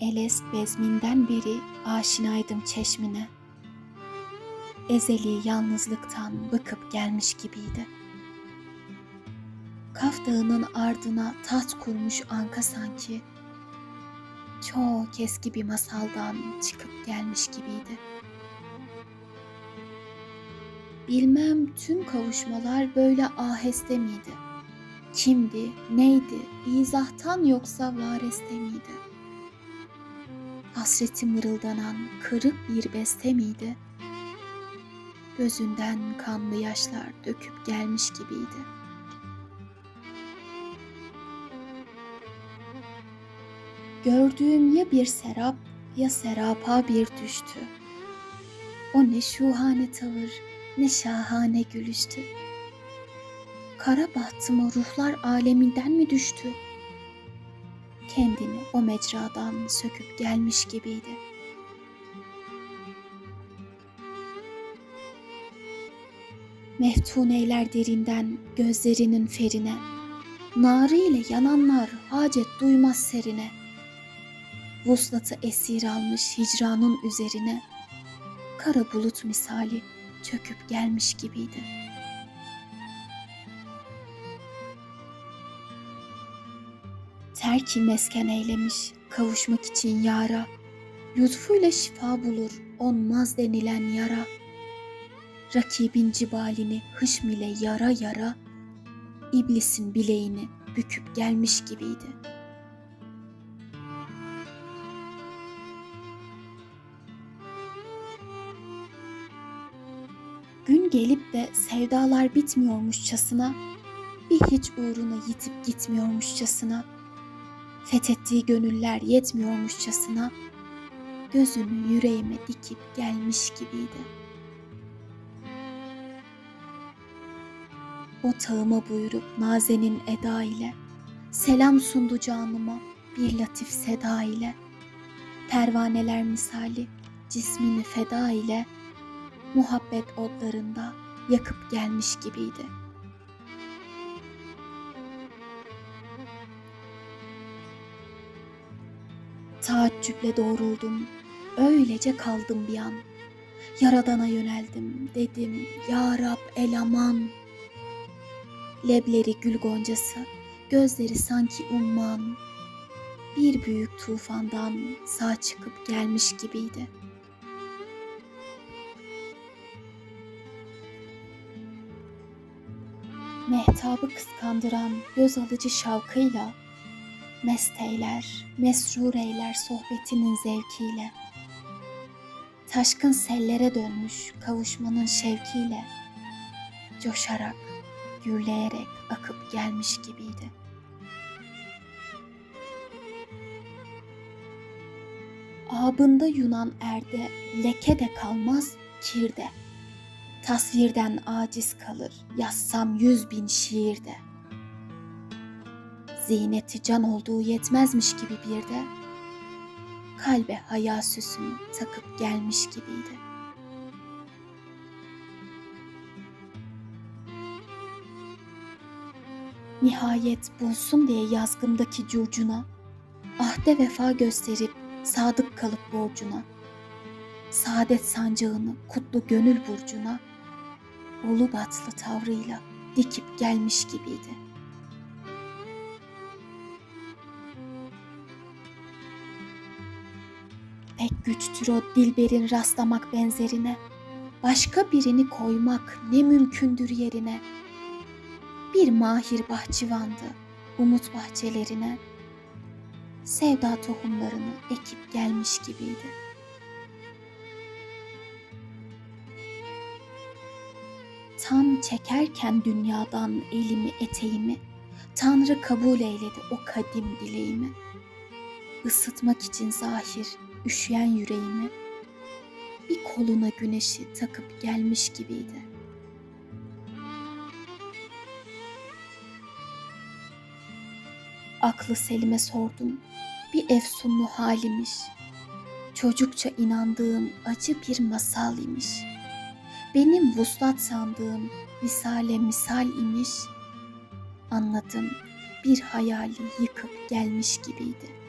Elest bezminden beri aşinaydım çeşmine. Ezeli yalnızlıktan bıkıp gelmiş gibiydi. Kaf Dağı'nın ardına taht kurmuş anka sanki. Çok eski bir masaldan çıkıp gelmiş gibiydi. Bilmem tüm kavuşmalar böyle aheste miydi? Kimdi, neydi, izahtan yoksa vareste miydi? Hasreti mırıldanan kırık bir beste miydi? Gözünden kanlı yaşlar döküp gelmiş gibiydi. Gördüğüm ya bir serap ya serapa bir düştü. O ne şuhane tavır, ne şahane gülüştü. Kara bahtıma ruhlar aleminden mi düştü? Kendini o mecradan söküp gelmiş gibiydi. Meftuneyler derinden gözlerinin ferine, Narı ile yananlar hacet duymaz serine. Vuslatı esir almış hicranın üzerine, Kara bulut misali çöküp gelmiş gibiydi. Terki mesken eylemiş kavuşmak için yara, Lütfuyla şifa bulur onmaz denilen yara. Rakibin cibalini hışm ile yara yara, İblisin bileğini büküp gelmiş gibiydi. Gün gelip de sevdalar bitmiyormuşçasına, bir hiç uğruna yitip gitmiyormuşçasına, fethettiği gönüller yetmiyormuşçasına, gözünü yüreğime dikip gelmiş gibiydi. O tağıma buyurup nazenin eda ile, selam sundu canıma bir latif seda ile, pervaneler misali cismini feda ile, muhabbet odlarında yakıp gelmiş gibiydi. Taaccüple doğruldum, öylece kaldım bir an. Yaradana yöneldim, dedim, Ya Rab el aman. Lebleri gül goncası, gözleri sanki umman. Bir büyük tufandan sağ çıkıp gelmiş gibiydi. Mehtabı kıskandıran göz alıcı şavkıyla mesteyler, mesrur eyler sohbetinin zevkiyle. Taşkın sellere dönmüş kavuşmanın şevkiyle coşarak, gürleyerek akıp gelmiş gibiydi. Abında Yunan erde leke de kalmaz kirde. Tasvirden aciz kalır yazsam yüz bin şiirde. Ziyneti can olduğu yetmezmiş gibi bir de kalbe haya süsünü takıp gelmiş gibiydi. Nihayet bulsun diye yazgımdaki curcuna, ahde vefa gösterip sadık kalıp borcuna, saadet sancağını kutlu gönül burcuna, ulu batlı tavrıyla dikip gelmiş gibiydi. Pek güçtür o dilberin rastlamak benzerine, başka birini koymak ne mümkündür yerine. Bir mahir bahçıvandı umut bahçelerine, sevda tohumlarını ekip gelmiş gibiydi. Tam çekerken dünyadan elimi eteğimi, Tanrı kabul eyledi o kadim dileğimi. Isıtmak için zahir üşüyen yüreğimi, bir koluna güneşi takıp gelmiş gibiydi. Aklı Selim'e sordum, bir efsunlu halimiş. Çocukça inandığım acı bir masal imiş. Benim vuslat sandığım misale misal imiş. Anladım bir hayali yıkıp gelmiş gibiydi.